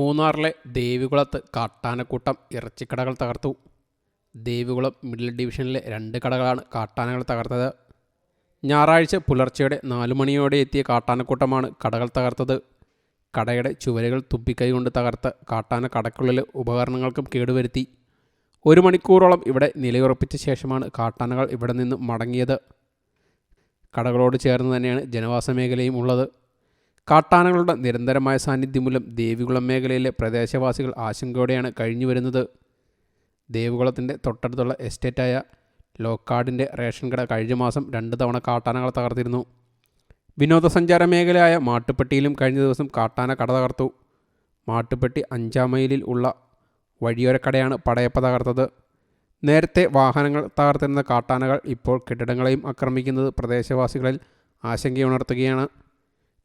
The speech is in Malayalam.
മൂന്നാറിലെ ദേവികുളത്ത് കാട്ടാനക്കൂട്ടം ഇറച്ചിക്കടകൾ തകർത്തു. ദേവികുളം മിഡിൽ ഡിവിഷനിലെ രണ്ട് കടകളാണ് കാട്ടാനകൾ തകർത്തത്. ഞായറാഴ്ച പുലർച്ചെയുടെ നാലു മണിയോടെ എത്തിയ കാട്ടാനക്കൂട്ടമാണ് കടകൾ തകർത്തത്. കടയുടെ ചുവരുകൾ തുപ്പിക്കൈ കൊണ്ട് തകർത്ത് കാട്ടാന കടയ്ക്കുള്ളിൽ ഉപകരണങ്ങൾക്കും കേടുവരുത്തി. ഒരു മണിക്കൂറോളം ഇവിടെ നിലയുറപ്പിച്ച ശേഷമാണ് കാട്ടാനകൾ ഇവിടെ നിന്ന് മടങ്ങിയത്. കടകളോട് ചേർന്ന് തന്നെയാണ് ജനവാസ മേഖലയും ഉള്ളത്. കാട്ടാനകളുടെ നിരന്തരമായ സാന്നിധ്യം മൂലം ദേവികുളം മേഖലയിലെ പ്രദേശവാസികൾ ആശങ്കയോടെയാണ് കഴിഞ്ഞു വരുന്നത്. ദേവികുളത്തിന്റെ തൊട്ടടുത്തുള്ള എസ്റ്റേറ്റായ ലോക്കാടിന്റെ റേഷൻ കട കഴിഞ്ഞ മാസം രണ്ട് തവണ കാട്ടാനകൾ തകർത്തിരുന്നു. വിനോദസഞ്ചാര മേഖലയായ മാട്ടുപ്പെട്ടിയിലും കഴിഞ്ഞ ദിവസം കാട്ടാന കട തകർത്തു. മാട്ടുപ്പെട്ടി അഞ്ചാം മൈലിൽ ഉള്ള വഴിയോരക്കടയാണ് പടയപ്പ തകർത്തത്. നേരത്തെ വാഹനങ്ങൾ തകർത്തിരുന്ന കാട്ടാനകൾ ഇപ്പോൾ കെട്ടിടങ്ങളെയും ആക്രമിക്കുന്നത് പ്രദേശവാസികളിൽ ആശങ്കയുണർത്തുകയാണ്.